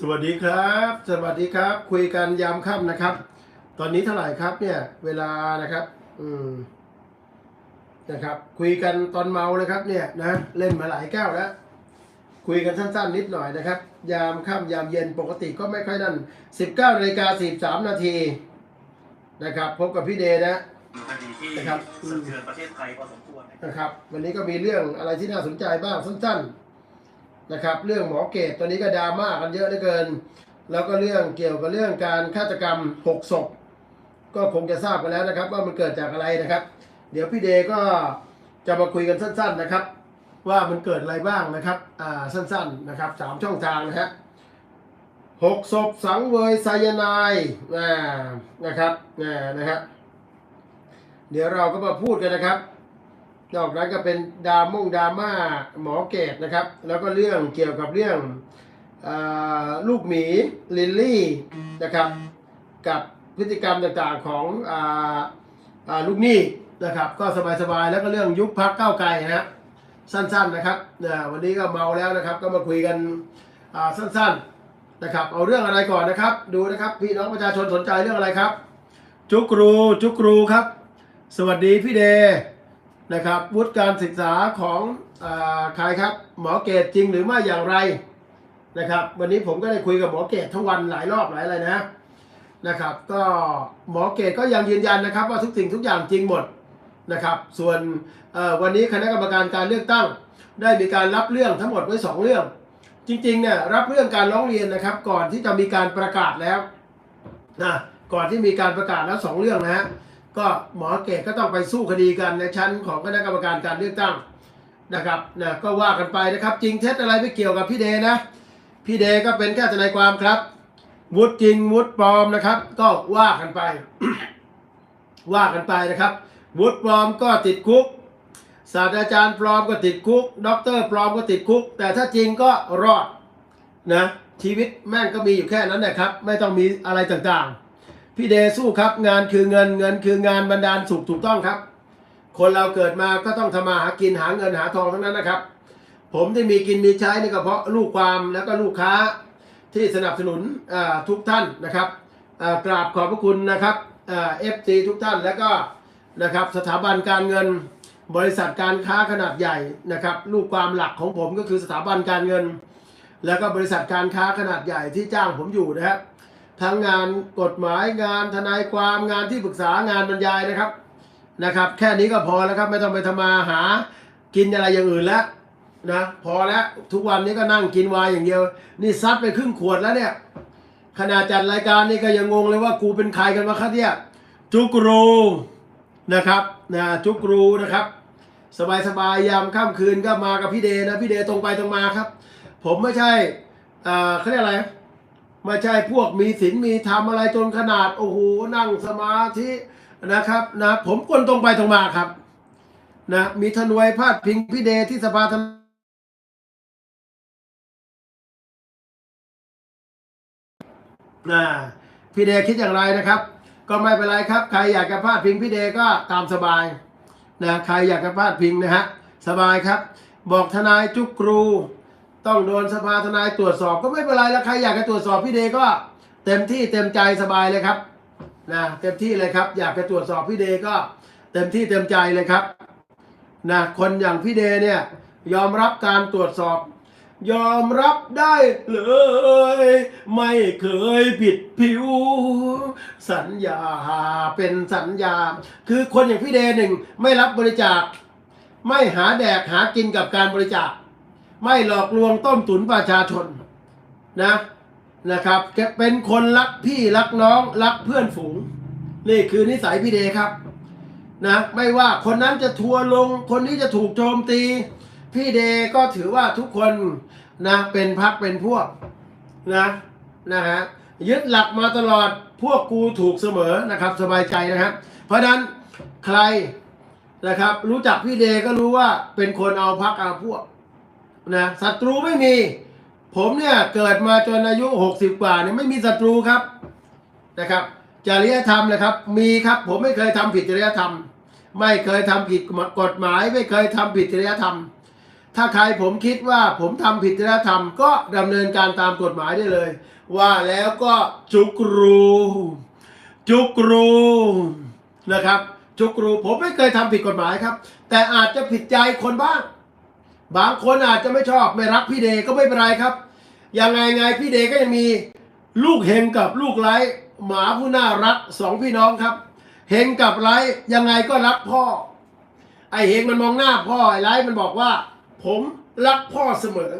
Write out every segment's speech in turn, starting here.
สวัสดีครับ สวัสดีครับ คุยกันยามค่ำนะครับ ตอนนี้เท่าไหร่ครับเนี่ย เวลานะครับ อืม นะครับ คุยกันตอนเมาเลยครับ เนี่ยนะ เล่นมาหลายแก้วแล้ว คุยกันสั้นๆนิดหน่อยนะครับ ยามค่ำยามเย็นปกติก็ไม่ค่อยนั่น19นาฬิกา43 นาทีนะครับ พบกับพี่เดย์นะคดีที่นะครับสะเทือนประเทศไทยพอสมควรนะครับนะครับ วันนี้ก็มีเรื่องอะไรที่น่าสนใจบ้างสั้นๆ นะครับ เรื่องหมอเกตตัวนี้ก็ดราม่ากันเยอะเหลือเกิน แล้วก็เรื่องเกี่ยวกับเรื่องการฆาตกรรมหกศพก็คงจะทราบกันแล้วนะครับ ว่ามันเกิดจากอะไรนะครับ เดี๋ยวพี่เดก็จะมาคุยกันสั้น ๆนะครับ ว่ามันเกิดอะไรบ้างนะครับอ่าสั้นๆนะครับสามช่องทางนะฮะหกศพสังเวยไซยาไนด์อ่านะครับอ่านะครับเดี๋ยวเราก็มาพูดกันนะครับ นอกนั้นก็เป็นดาม่งดราม่าหมอเกตนะครับ แล้วก็เรื่องเกี่ยวกับเรื่องอลูกหมีลิลลี่นะครับ กับพฤติกรรมต่างๆของออลูกหนี้นะครับ ก็สบายๆแล้วก็เรื่องยุบพักเก้าไกลนะฮะสั้นๆนะครับวันนี้ก็เมาแล้วนะครับ ก็มาคุยกันสั้นๆนะครับ เอาเรื่องอะไรก่อนนะครับ ดูนะครับพี่น้องประชาชนสนใจเรื่องอะไรครับ จุกรูจุกรูครับ สวัสดีพี่เด นะครับวุฒิการศึกษาของอใครครับ หมอเกตจริงหรือไม่อย่างไรนะครับ วันนี้ผมก็ได้คุยกับหมอเกตทั้งวันหลายรอบหลายอะไรนะนะครับ ก็หมอเกตก็ยังยืนยันนะครับ ว่าทุกสิ่งทุกอย่างจริงหมดนะครับ ส่วนวันนี้คณะกรรมการการเลือกตั้ง ได้มีการรับเรื่องทั้งหมดไว้สองเรื่อง จริงๆเนี่ยรับเรื่องการร้องเรียนนะครับ ก่อนที่จะมีการประกาศแล้วนะก่อนที่มีการประกาศแล้วสองเรื่องนะฮะ ก็หมอเกตก็ต้องไปสู้คดีกันในชั้นของคณะกรรมการการเลือกตั้งนะครับนะก็ว่ากันไปนะครับ จริงเท็จอะไรไม่เกี่ยวกับพี่เดนะ พี่เดก็เป็นแค่ทนายความครับวุฒิจริงวุฒิปลอมนะครับ ก็ว่ากันไป ว่ากันไปนะครับวุฒิปลอมก็ติดคุกศาสตราจารย์ปลอมก็ติดคุกด็อกเตอร์ปลอมก็ติดคุก แต่ถ้าจริงก็รอดนะชีวิตแม่งก็มีอยู่แค่นั้นนะครับ ไม่ต้องมีอะไรต่างๆ พี่เดสู้ครับ งานคือเงินเงินคืองานบรรดาลสุขถูกต้องครับ คนเราเกิดมาก็ต้องทำมาหากินหาเงินหาทองทั้งนั้นนะครับ ผมที่มีกินมีใช้นี่ก็เพราะลูกความแล้วก็ลูกค้าที่สนับสนุนทุกท่านนะครับกราบขอบพระคุณนะครับเอฟซีทุกท่านแล้วก็นะครับสถาบันการเงินบริษัทการค้าขนาดใหญ่นะครับลูกความหลักของผมก็คือสถาบันการเงิน แล้วก็บริษัทการค้าขนาดใหญ่ที่จ้างผมอยู่นะครับ ทั้งงานกฎหมายงานทนายความงานที่ปรึกษางานบรรยายนะครับนะครับ แค่นี้ก็พอแล้วครับไม่ต้องไปทำมาหากินอะไรอย่างอื่นแล้วนะพอแล้วทุกวันนี้ก็นั่งกินวายอย่างเดียว นี่ซัดไปครึ่งขวดแล้วเนี่ยขณะจัดรายการนี่ก็ยังงงเลยว่ากูเป็นใครกันวะครับเนี่ยจุกรูนะครับนะจุกรูนะครับ สบายสบายยามค่ำคืนก็มากับพี่เดนะพี่เดตรงไปตรงมาครับ ผมไม่ใช่อ่าเขาเรียกอะไร ไม่ใช่พวกมีศีลมีธรรมอะไรจนขนาด โอ้โหนั่งสมาธินะครับนะผมคนตรงไปตรงมาครับนะมีทนวยพาดพิงพี่เดที่สภาทนนะพี่เดคิดอย่างไรนะครับ ก็ไม่เป็นไรครับ ใครอยากจะพาดพิงพี่เดก็ตามสบายนะใครอยากจะพาดพิงนะฮะสบายครับ บอกทนายจุกครู ต้องโดนสภาทนายตรวจสอบก็ไม่เป็นไรแล้วใครอยากจะตรวจสอบพี่เดก็เต็มที่เต็มใจสบายเลยครับนะเต็มที่เลยครับ อยากจะตรวจสอบพี่เดก็เต็มที่เต็มใจเลยครับนะคนอย่างพี่เดเนี่ยยอมรับการตรวจสอบ ยอมรับได้เลย ไม่เคยผิดผิว สัญญาเป็นสัญญา คือคนอย่างพี่เดหนึ่งไม่รับบริจาค ไม่หาแดกหากินกับการบริจาค ไม่หลอกลวงต้มตุ๋นประชาชนนะนะครับเป็นคนรักพี่รักน้องรักเพื่อนฝูง นี่คือนิสัยพี่เดครับนะไม่ว่าคนนั้นจะทัวร์ลง คนนี้จะถูกโจมตี พี่เดก็ถือว่าทุกคนนะเป็นพักเป็นพวกนะนะฮะยึดหลักมาตลอดพวกกูถูกเสมอนะครับ สบายใจนะครับ เพราะฉะนั้นใครนะครับ รู้จักพี่เดก็รู้ว่าเป็นคนเอาพักเอาพวก นะศัตรูไม่มี ผมเนี่ยเกิดมาจนอายุ 60 กว่าเนี่ยไม่มีศัตรูครับนะครับจริยธรรมนะครับ มีครับผมไม่เคยทำผิดจริยธรรม ไม่เคยทำผิดกฎหมาย ไม่เคยทำผิดจริยธรรม ถ้าใครผมคิดว่าผมทำผิดจริยธรรม ก็ดำเนินการตามกฎหมายได้เลย ว่าแล้วก็จุกรูจุกรูนะครับจุกรูผมไม่เคยทำผิดกฎหมายครับ แต่อาจจะผิดใจคนบ้าง บางคนอาจจะไม่ชอบไม่รักพี่เดก็ไม่เป็นไรครับ ยังไงไงพี่เดก็ยังมีลูกเฮงกับลูกไร้หมาผู้น่ารักสองพี่น้องครับ เฮงกับไร้ยังไงก็รักพ่อ ไอเฮงมันมองหน้าพ่อไอไร้มันบอกว่า ผมรักพ่อเสมอ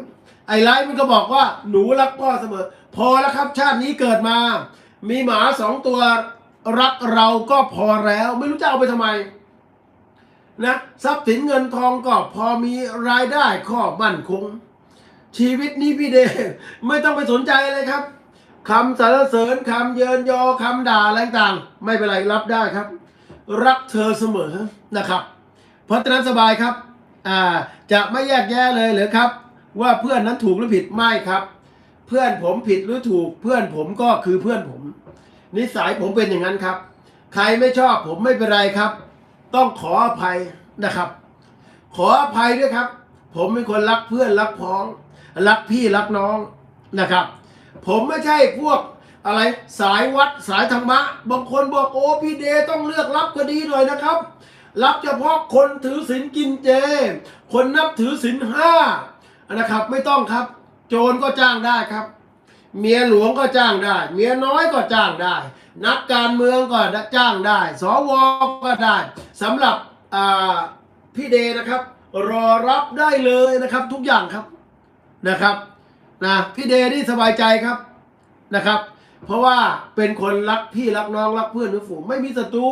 ไอไร้มันก็บอกว่าหนูรักพ่อเสมอ พอแล้วครับชาตินี้เกิดมา มีหมาสองตัวรักเราก็พอแล้ว ไม่รู้จะเอาไปทำไม นะทรัพย์สินเงินทองก็พอมีรายได้ข้อมั่นคง ชีวิตนี้พี่เดชไม่ต้องไปสนใจเลยครับคำสรรเสริญคำเยินยอคำด่าอะไรต่างไม่เป็นไรรับได้ครับ รักเธอเสมอนะครับ เพราะฉะนั้นสบายครับอ่าจะไม่แยกแยะเลยเหรือครับ ว่าเพื่อนนั้นถูกหรือผิดไม่ครับ เพื่อนผมผิดหรือถูกเพื่อนผมก็คือเพื่อนผม นิสัยผมเป็นอย่างนั้นครับ ใครไม่ชอบผมไม่เป็นไรครับ ต้องขออภัยนะครับ ขออภัยด้วยครับ ผมเป็นคนรักเพื่อนรักพ้อง รักพี่รักน้องนะครับ ผมไม่ใช่พวกอะไรสายวัดสายธรรมะ บางคนบอกโอ้พี่เดต้องเลือกรับก็ดีหน่อยนะครับ รับเฉพาะคนถือศีลกินเจ คนนับถือศีลห้านะครับ ไม่ต้องครับ โจรก็จ้างได้ครับ เมียหลวงก็จ้างได้ เมียน้อยก็จ้างได้ นักการเมืองก็จ้างได้ สวก็ได้สำหรับพี่เดนะครับ รอรับได้เลยนะครับทุกอย่างครับนะครับนะพี่เดนี่สบายใจครับนะครับ เพราะว่าเป็นคนรักพี่รักน้องรักเพื่อนรักฝูงไม่มีศัตรู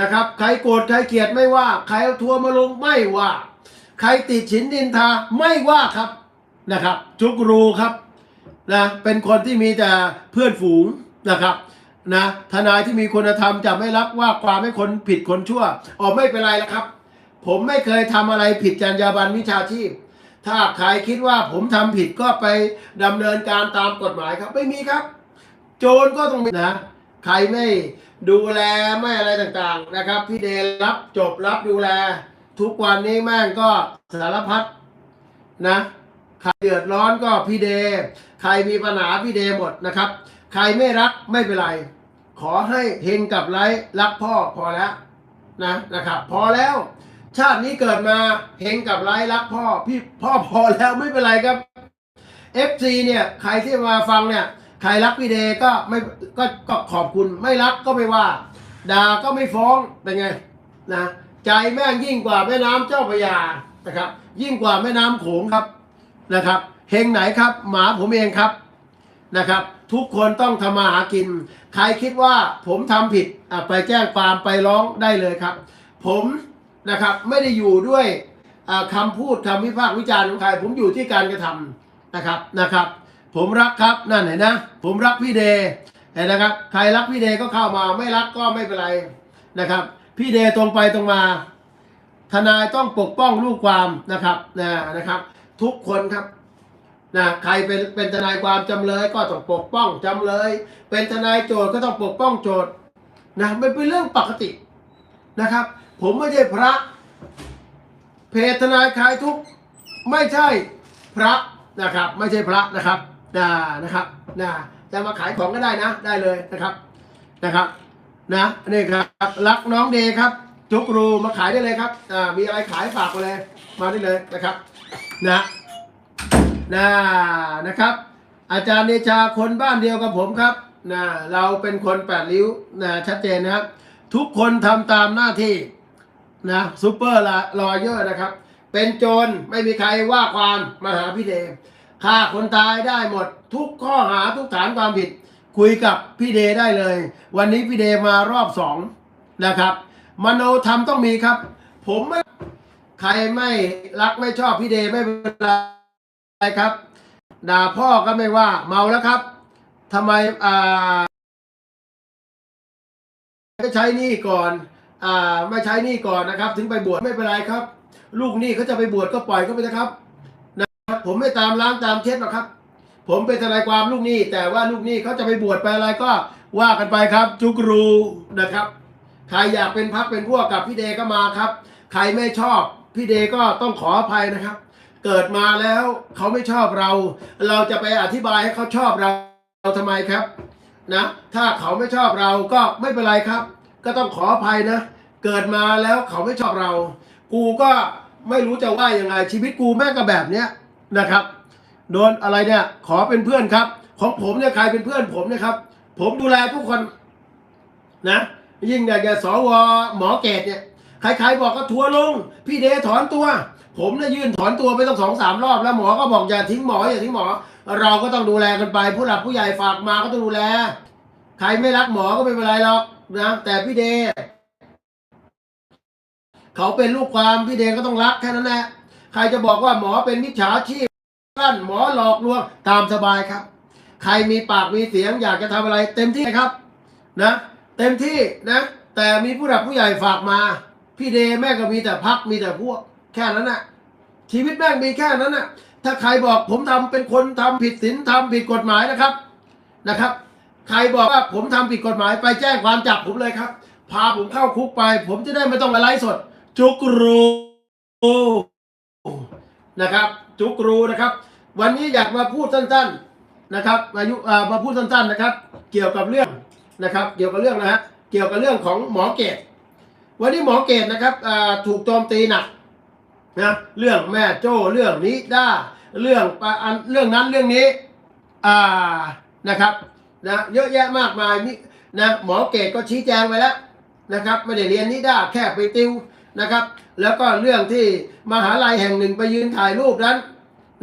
นะครับใครโกรธใครเกลียดไม่ว่า ใครเอาทัวร์มาลงไม่ว่า ใครติดฉินดินทาไม่ว่าครับนะครับ จุกรูครับ นะเป็นคนที่มีแต่เพื่อนฝูงนะครับนะทนายที่มีคุณธรรมจะไม่รับว่าความให้คนผิดคนชั่วอ๋อไม่เป็นไรแล้วครับ ผมไม่เคยทำอะไรผิดจรรยาบรรณวิชาชีพ ถ้าใครคิดว่าผมทำผิดก็ไปดำเนินการตามกฎหมายครับ ไม่มีครับ โจรก็ต้องมีนะใครไม่ดูแลไม่อะไรต่างๆนะครับ พี่เดชรับจบรับดูแล ทุกวันนี้แม่งก็สารพัดนะ ใครเดือดร้อนก็พี่เดใครมีปัญหาพี่เดหมดนะครับ ใครไม่รักไม่เป็นไร ขอให้เฮงกับไร้รักพ่อพอแล้วนะนะครับ พอแล้ว ชาตินี้เกิดมาเฮงกับไร้รักพ่อพี่พ่อพอแล้วไม่เป็นไรครับ FC เนี่ยใครที่มาฟังเนี่ยใครรักพี่เดก็ไม่ก็ก็ขอบคุณไม่รักก็ไม่ว่าด่าก็ไม่ฟ้องเป็นไงนะใจแม่งยิ่งกว่าแม่น้ำเจ้าพระยานะครับ ยิ่งกว่าแม่น้ำโขงครับ นะครับเฮงไหนครับหมาผมเองครับนะครับ ทุกคนต้องทำมาหากิน ใครคิดว่าผมทำผิดไปแจ้งความไปร้องได้เลยครับ ผมนะครับไม่ได้อยู่ด้วยคำพูดคำวิพากษ์วิจารณ์ของใคร ผมอยู่ที่การกระทำนะครับนะครับ ผมรักครับนั่นเห็นนะ ผมรักพี่เดย์เห็นนะครับ ใครรักพี่เดย์ก็เข้ามาไม่รักก็ไม่เป็นไรนะครับ พี่เดย์ตรงไปตรงมา ทนายต้องปกป้องลูกความนะครับนะนะครับ ทุกคนครับนะใครเป็นเป็นทนายความจำเลยก็ต้องปกป้องจำเลย เป็นทนายโจทย์ก็ต้องปกป้องโจทย์นะมันเป็นเรื่องปกตินะครับ ผมไม่ใช่พระ เพจทนายคลายทุกไม่ใช่พระนะครับ ไม่ใช่พระนะครับนะนะครับนะจะมาขายของก็ได้นะได้เลยนะครับนะครับนะนี่ครับรักน้องเดครับจุกรูมาขายได้เลยครับอ่ามีอะไรขายฝากมาเลย มาได้เลยนะครับ นะนะนะครับ อาจารย์เดชาคนบ้านเดียวกับผมครับนะเราเป็นคนแปดริ้วนะชัดเจนนะครับ ทุกคนทำตามหน้าที่นะซูเปอร์ลอเยอร์นะครับ เป็นโจรไม่มีใครว่าความมาหาพี่เดย์ฆ่าคนตายได้หมด ทุกข้อหาทุกฐานความผิด คุยกับพี่เดย์ได้เลย วันนี้พี่เดย์มารอบสองนะครับ มโนธรรมต้องมีครับ ผมไม่ ใครไม่รักไม่ชอบพี่เดย์ไม่เป็นไรครับ ด่าพ่อก็ไม่ว่าเมาแล้วครับทำไมอ่าไม่ใช้นี้ก่อนอ่าไม่ใช้นี้ก่อนนะครับ ถึงไปบวชไม่เป็นไรครับ ลูกนี้เขาจะไปบวชก็ปล่อยเขาไปนะครับนะครับ ผมไม่ตามล้างตามเช็ดหรอกครับ ผมเป็นทนายความลูกนี้แต่ว่าลูกนี้เขาจะไปบวชไปอะไรก็ว่ากันไปครับ จุกรูนะครับใครอยากเป็นพักเป็นพวกกับพี่เดก็มาครับ ใครไม่ชอบ พี่เดก็ต้องขออภัยนะครับ เกิดมาแล้วเขาไม่ชอบเรา เราจะไปอธิบายให้เขาชอบเราเราทำไมครับนะถ้าเขาไม่ชอบเราก็ไม่เป็นไรครับ ก็ต้องขออภัยนะ เกิดมาแล้วเขาไม่ชอบเรา กูก็ไม่รู้จะว่ายังไงชีวิตกูแม่งก็แบบเนี้ยนะครับโดนอะไรเนี่ยขอเป็นเพื่อนครับ ของผมเนี่ยใครเป็นเพื่อนผมเนะครับ ผมดูแลทุกคนนะยิ่งอย่างสวหมอเกตเนี่ย ใครๆบอกก็ทัวร์ลง พี่เดถอนตัว ผมเนี่ยยื่นถอนตัวไปต้องสองสามรอบแล้วหมอก็บอกอย่าทิ้งหมออย่าทิ้งหมอ เราก็ต้องดูแลกันไป ผู้หลักผู้ใหญ่ฝากมาก็ต้องดูแล ใครไม่รักหมอก็ไม่เป็นไรหรอกนะแต่พี่เดเขาเป็นลูกความพี่เดก็ต้องรักแค่นั้นแหละใครจะบอกว่าหมอเป็นมิจฉาชีพกั้นหมอหลอกลวงตามสบายครับ ใครมีปากมีเสียงอยากจะทำอะไรเต็มที่ครับ นะ เต็มที่นะ แต่มีผู้หลักผู้ใหญ่ฝากมา พี่เดแม่งก็มีแต่พักมีแต่พวก แค่นั้นน่ะ ชีวิตแม่งมีแค่นั้นน่ะ ถ้าใครบอกผมทำเป็นคนทำผิดศีลทำผิดกฎหมายนะครับนะครับ ใครบอกว่าผมทำผิดกฎหมายไปแจ้งความจับผมเลยครับ พาผมเข้าคุกไป ผมจะได้ไม่ต้องมาไลฟ์สด จุกรูนะครับ จุกรูนะครับ วันนี้อยากมาพูดสั้น ๆนะครับ อายุอ่มาพูดสั้นๆนะครับ เกี่ยวกับเรื่องนะครับ เกี่ยวกับเรื่องนะฮะเกี่ยวกับเรื่องของหมอเกต วันนี้หมอเกตนะครับถูกโจมตีหนักนะเรื่องแม่โจ้เรื่องนี้ด้าเรื่องอันเรื่องนั้นเรื่องนี้อ่านะครับนะเยอะแยะมากมายนี่นะหมอเกตก็ชี้แจงไปแล้วนะครับไม่ได้เรียนนิด้าแค่ไปติวนะครับ แล้วก็เรื่องที่มหาลัยแห่งหนึ่งไปยืนถ่ายรูปนั้น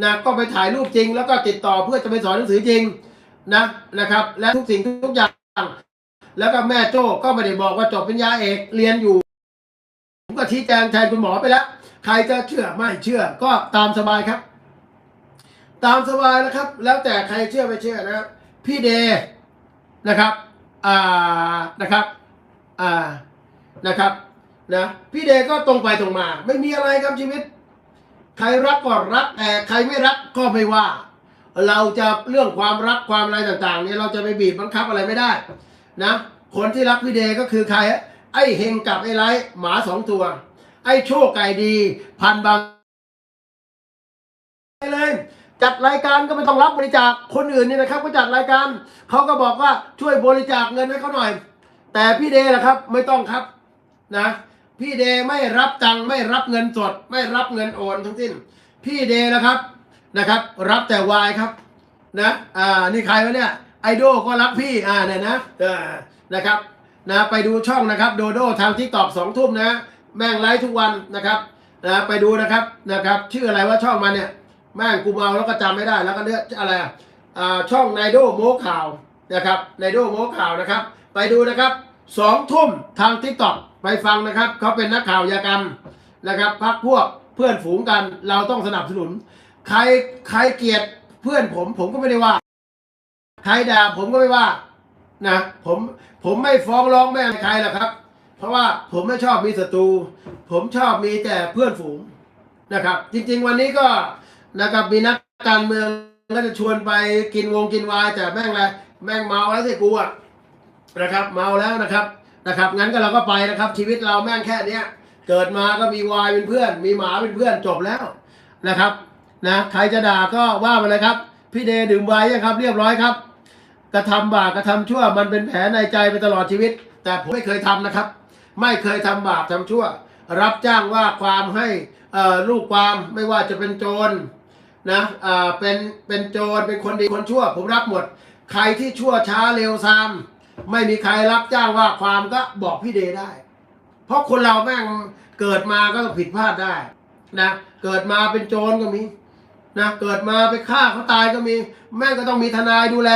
นะก็ไปถ่ายรูปจริง แล้วก็ติดต่อเพื่อจะไปสอนหนังสือจริงนะนะครับ และทุกสิ่งทุกอย่าง แล้วก็แม่โจ้ก็ไม่ได้บอกว่าจบปริญญาเอกเรียนอยู่ ก็ชี้แจงแทนคุณหมอไปแล้ว ใครจะเชื่อไม่เชื่อก็ตามสบายครับ ตามสบายนะครับ แล้วแต่ใครเชื่อไม่เชื่อนะครับพี่เดนะครับอ่านะครับอ่านะครับนะพี่เดก็ตรงไปตรงมา ไม่มีอะไรครับชีวิต ใครรักก็รักแต่ใครไม่รักก็ไม่ว่า เราจะเรื่องความรักความอะไรต่างๆเนี่ยเราจะไปบีบบังคับอะไรไม่ได้นะคนที่รักพี่เดก็คือใครฮะ ไอ้เฮงกับไอ้ไรหมาสองตัว ไอ้โชคไก่ดี พันบางไปเลยจัดรายการก็ไม่ต้องรับบริจาคคนอื่นนี่นะครับ ก็จัดรายการเขาก็บอกว่าช่วยบริจาคเงินให้เขาหน่อย แต่พี่เดย์นะครับไม่ต้องครับนะพี่เดย์ไม่รับตังไม่รับเงินสด ไม่รับเงินโอนทั้งสิ้น พี่เดย์นะครับนะครับ รับแต่วายครับนะอ่านี่ใครวะเนี่ยไอโดก็รักพี่อ่าเนี่ยนะนะครับ นะไปดูช่องนะครับโดโดทางทิกตอกสองทุ่มนะ แม่งไลฟ์ทุกวันนะครับนะไปดูนะครับนะครับ ชื่ออะไรว่าช่องมันเนี่ยแม่งกูเมาแล้วก็จำไม่ได้แล้วก็เนื้ออะไรอะอ่าช่องไนโดโมข่าวนะครับไนโดโมข่าวนะครับ ไปดูนะครับสองทุ่มทางทิกตอกไปฟังนะครับเขาเป็นนักข่าวยากรรมนะครับพักพวกเพื่อนฝูงกันเราต้องสนับสนุน ใครใครเกลียดเพื่อนผมผมก็ไม่ได้ว่า ใครด่าผมก็ไม่ว่า นะผมผมไม่ฟ้องร้องแม่ใครหรอกครับ เพราะว่าผมไม่ชอบมีศัตรู ผมชอบมีแต่เพื่อนฝูงนะครับ จริง ๆ วันนี้ก็นะครับมีนักการเมืองก็จะชวนไปกินวงกินวายแต่แม่งอะไรแม่งเมาแล้วสิกูอะนะครับ เมาแล้วนะครับนะครับ งั้นก็เราก็ไปนะครับ ชีวิตเราแม่งแค่เนี้ยเกิดมาก็มีวายเป็นเพื่อน มีหมาเป็นเพื่อนจบแล้วนะครับนะใครจะด่าก็ว่ามาเลยครับ พี่เดดื่มวน์ยังครับ เรียบร้อยครับ กระทำบาปกระทำชั่ว มันเป็นแผลในใจไปตลอดชีวิต แต่ผมไม่เคยทำนะครับ ไม่เคยทำบาปทำชั่ว รับจ้างว่าความให้ลูกความไม่ว่าจะเป็นโจรนะเป็นเป็นโจรเป็นคนดีคนชั่ว ผมรับหมด ใครที่ชั่วช้าเร็วซามไม่มีใครรับจ้างว่าความก็บอกพี่เดย์ได้ เพราะคนเราแม่งเกิดมาก็ผิดพลาดได้นะเกิดมาเป็นโจรก็มีนะเกิดมาไปฆ่าเขาตายก็มี แม่งก็ต้องมีทนายดูแล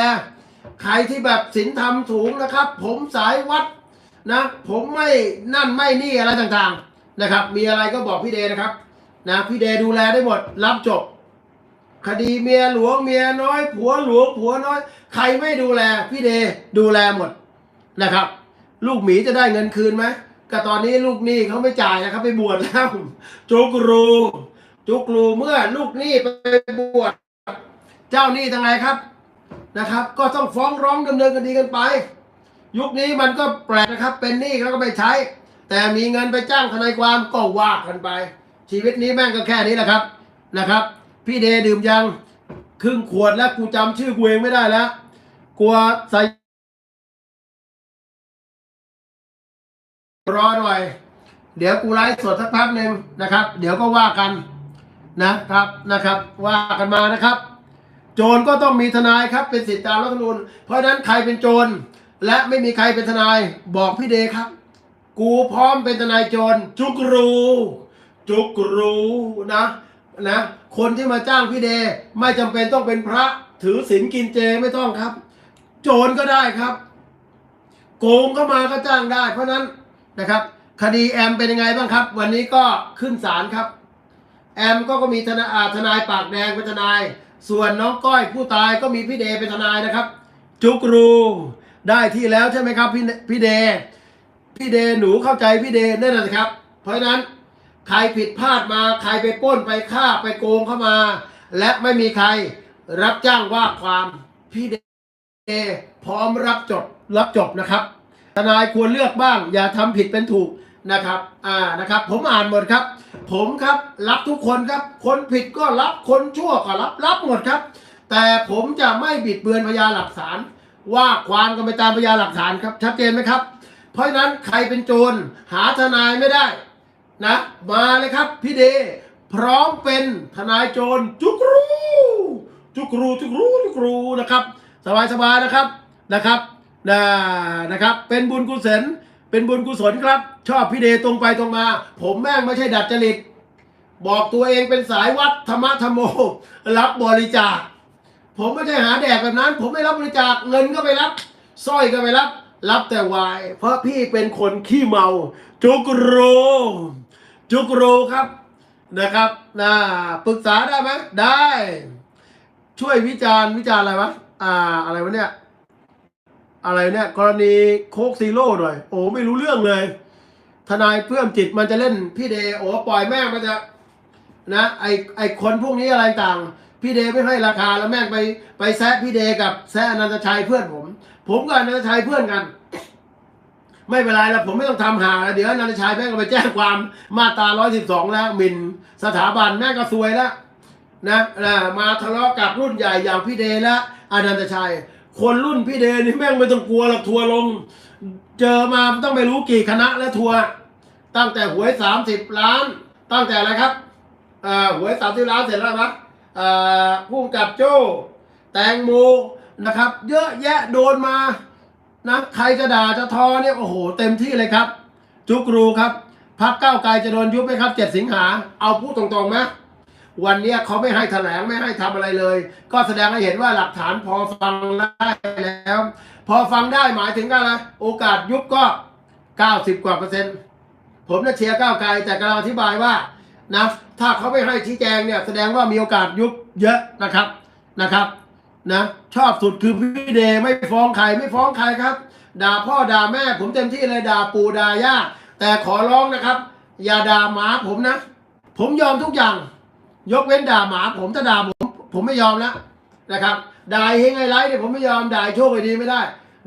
ใครที่แบบศีลธรรมสูงนะครับ ผมสายวัดนะ ผมไม่นั่นไม่นี่อะไรต่างๆนะครับ มีอะไรก็บอกพี่เดนะครับนะพี่เดดูแลได้หมด รับจบ คดีเมียหลวงเมียน้อย ผัวหลวงผัวน้อย ใครไม่ดูแลพี่เดดูแลหมดนะครับ ลูกหมีจะได้เงินคืนไหมก็ตอนนี้ลูกหนี้เขาไม่จ่ายนะครับ ไปบวชแล้วจุกรูจุกรูเมื่อลูกหนี้ไปบวชเจ้าหนี้ทางไหนครับ นะครับ ก็ต้องฟ้องร้องดำเนินคดีกันไป ยุคนี้มันก็แปลกนะครับ เป็นหนี้แล้วก็ไปใช้ แต่มีเงินไปจ้างทนายความก็ว่ากันไป ชีวิตนี้แม่งก็แค่นี้แหละครับนะครับ พี่เดดื่มยังครึ่งขวดแล้วกูจำชื่อกูเองไม่ได้แล้วกลัวใส่รอหน่อย เดี๋ยวกูไลฟ์สดสักแป๊บหนึ่งนะครับ เดี๋ยวก็ว่ากันนะครับนะครับ ว่ากันมานะครับ โจรก็ต้องมีทนายครับเป็นสิทธิตามรัฐธรรมนูญเพราะฉะนั้นใครเป็นโจรและไม่มีใครเป็นทนายบอกพี่เดครับ กูพร้อมเป็นทนายโจรจุกรูจุกรูนะนะคนที่มาจ้างพี่เดไม่จำเป็นต้องเป็นพระถือศีลกินเจไม่ต้องครับ โจรก็ได้ครับ โกงเข้ามาก็จ้างได้ เพราะฉะนั้นนะครับ คดีแอมเป็นยังไงบ้างครับ วันนี้ก็ขึ้นศาลครับ แอมก็ก็มีทนายอาทนายปากแดงเป็นทนาย ส่วนน้องก้อยผู้ตายก็มีพี่เดเป็นทนายนะครับ จุกรูได้ที่แล้วใช่ไหมครับพี่พี่เด พี่เดหนูเข้าใจพี่เดนั่นแหละครับ เพราะฉะนั้นใครผิดพลาดมาใครไปป้นไปฆ่าไปโกงเข้ามา และไม่มีใครรับจ้างว่าความพี่เดพร้อมรับจบรับจบนะครับ ทนายควรเลือกบ้าง อย่าทำผิดเป็นถูกนะครับ อ่านะครับ ผมอ่านหมดครับ ผมครับ รับทุกคนครับ คนผิดก็รับคนชั่วก็รับรับหมดครับ แต่ผมจะไม่บิดเบือนพยานหลักฐาน ว่าความกันไปตามพยานหลักฐานครับชัดเจนไหมครับ เพราะฉะนั้นใครเป็นโจรหาทนายไม่ได้นะมาเลยครับพี่เดพร้อมเป็นทนายโจรจุกรูจุกรูจุกรูจุกรูนะครับ สบายสบายๆนะครับนะครับนะนะครับ เป็นบุญกุศล เป็นบุญกุศลครับ ชอบพี่เดตรงไปตรงมา ผมแม่งไม่ใช่ดัดจริต บอกตัวเองเป็นสายวัดธรรมะธรรมโม รับบริจาค ผมไม่ใช่หาแดกแบบนั้น ผมไม่รับบริจาคเงินก็ไปรับสร้อยก็ไปรับ รับแต่วาย เพราะพี่เป็นคนขี้เมา จุกโร จุกโรครับนะครับนะปรึกษาได้ไหมได้ ช่วยวิจารณ์วิจารณ์อะไรวะอ่าอะไรวะเนี่ย อะไรเนี่ยกรณีโคกซีโร่หน่อย โอ้ไม่รู้เรื่องเลย ทนายเพื่อมจิตมันจะเล่นพี่เดโอ้ปล่อยแม่งมันจะนะไอไอคนพวกนี้อะไรต่าง พี่เดไม่ให้ราคาแล้วแม่งไปไปแซะพี่เดกับแซะอนันตชัยเพื่อนผม ผมกับอนันตชัยเพื่อนกัน ไม่เป็นไรแล้วผมไม่ต้องทำหาแล้วเดี๋ยวอนันตชัยแม่งก็ไปแจ้งความมาตราร้อยสิบสองแล้วหมิ่นสถาบันแม่งก็ซวยแล้วนะนะมาทะเลาะกับรุ่นใหญ่อย่างพี่เดและอนันตชัย คนรุ่นพี่เดนี่แม่งไม่ต้องกลัวหรอกทัวลง เจอมาต้องไม่รู้กี่คณะแล้วทัวตั้งแต่หวยสามสิบล้าน ตั้งแต่อะไรครับอ่อหวยสามสิบล้านเสร็จแล้วนะเอ่อผู้กำกับโจ้แตงโมนะครับ เยอะแยะโดนมานะใครจะด่าจะทอเนี่ยโอ้โห เต็มที่เลยครับ จุกรูครับพักเก้าไกลจะโดนยุบไหมครับเจ็ดสิงหาเอาพูดตรงๆไหม วันนี้เขาไม่ให้แถลงไม่ให้ทำอะไรเลย ก็แสดงให้เห็นว่าหลักฐานพอฟังได้แล้ว พอฟังได้หมายถึงอะไรโอกาสยุบก็ 90 กว่าเปอร์เซ็นต์ผมจะเชียร์ก้าวไกลแต่กำลังอธิบายว่านะถ้าเขาไม่ให้ชี้แจงเนี่ยแสดงว่ามีโอกาสยุบเยอะนะครับนะครับนะชอบสุดคือพี่เดย์ไม่ฟ้องใครไม่ฟ้องใครครับ ด่าพ่อด่าแม่ ผมเต็มที่เลยด่าปู่ด่าย่าแต่ขอร้องนะครับ อย่าด่าหมาผมนะ ผมยอมทุกอย่าง ยกเว้นด่าหมาผมถ้าด่าผมผมไม่ยอมแล้วนะครับด่าเฮงไฮไลท์เนี่ยผมไม่ยอมด่าไอ้โชคไอดีไม่ได้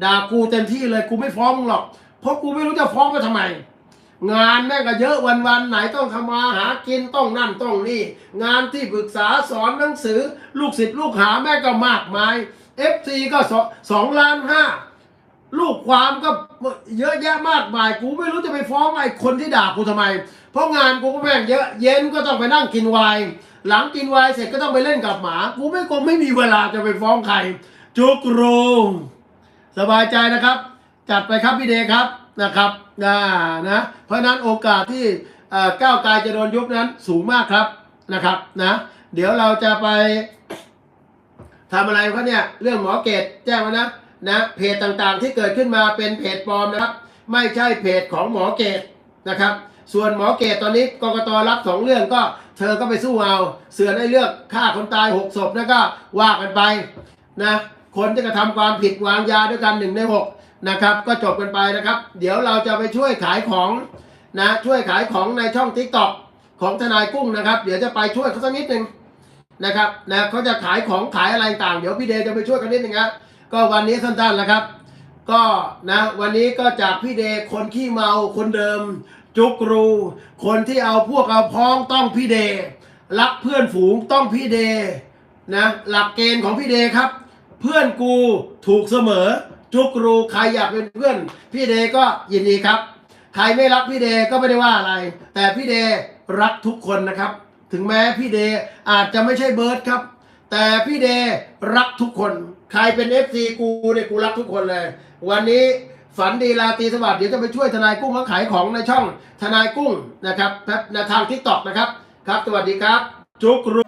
ด่ากูเต็มที่เลยกูไม่ฟ้องมึงหรอก เพราะกูไม่รู้จะฟ้องไปทำไม งานแม่งก็เยอะวันวันไหนต้องทำมาหากินต้องนั่นต้องนี่ งานที่ปรึกษาสอนหนังสือ ลูกศิษย์ลูกหาแม่ก็มากมาย FC ก็สองล้านห้า ลูกความก็เยอะแยะมากมาย กูไม่รู้จะไปฟ้องไอ้คนที่ด่ากูทำไม เพราะงานกูก็แม่งเยอะเย็นก็ต้องไปนั่งกินไวน์หลังกินไวน์เสร็จก็ต้องไปเล่นกับหมา กูไม่คงไม่มีเวลาจะไปฟ้องใคร จุกรงสบายใจนะครับ จัดไปครับพี่เดครับนะครับอ่านะ เพราะฉะนั้นโอกาสที่ก้าวไกลจะโดนยุบนั้นสูงมากครับนะครับนะ เดี๋ยวเราจะไปทำอะไรเขาเนี่ยเรื่องหมอเกตแจ้งมานะ นะเพจต่างๆที่เกิดขึ้นมาเป็นเพจปลอมนะครับ ไม่ใช่เพจของหมอเกตนะครับ ส่วนหมอเกตตอนนี้กรกตรับสองเรื่องก็เธอก็ไปสู้เอาเสือในเรื่องฆ่าคนตายหกศพแล้วก็ว่ากันไปนะคนที่กระทำความผิดวางยาด้วยกันหนึ่งในหกนะครับ ก็จบกันไปนะครับ เดี๋ยวเราจะไปช่วยขายของนะช่วยขายของในช่องทิกตอกของทนายกุ้งนะครับ เดี๋ยวจะไปช่วยเขาสักนิดหนึ่งนะครับนะเขาจะขายของขายอะไรต่าง เดี๋ยวพี่เดย์จะไปช่วยกันนิดหนึ่งนะ ก็วันนี้สั้นๆแล้วครับ ก็นะวันนี้ก็จากพี่เดย์คนขี้เมาคนเดิม จุกรู คนที่เอาพวกเอาพ้องต้องพี่เดรักเพื่อนฝูงต้องพี่เดนะหลักเกณฑ์ของพี่เดครับ เพื่อนกูถูกเสมอ จุกรูใครอยากเป็นเพื่อน พี่เดก็ยินดีครับ ใครไม่รักพี่เดก็ไม่ได้ว่าอะไร แต่พี่เดรักทุกคนนะครับ ถึงแม้พี่เดอาจจะไม่ใช่เบิร์ดครับ แต่พี่เดรักทุกคน ใครเป็นเอฟซีกูเนี่ยกูรักทุกคนเลย วันนี้ฝันดีราตรีสวัสดิ์เดี๋ยวจะไปช่วยทนายกุ้งเขาขายของในช่องทนายกุ้งนะครับในทางทิกตอกนะครับ ครับ สวัสดีครับ จุกรู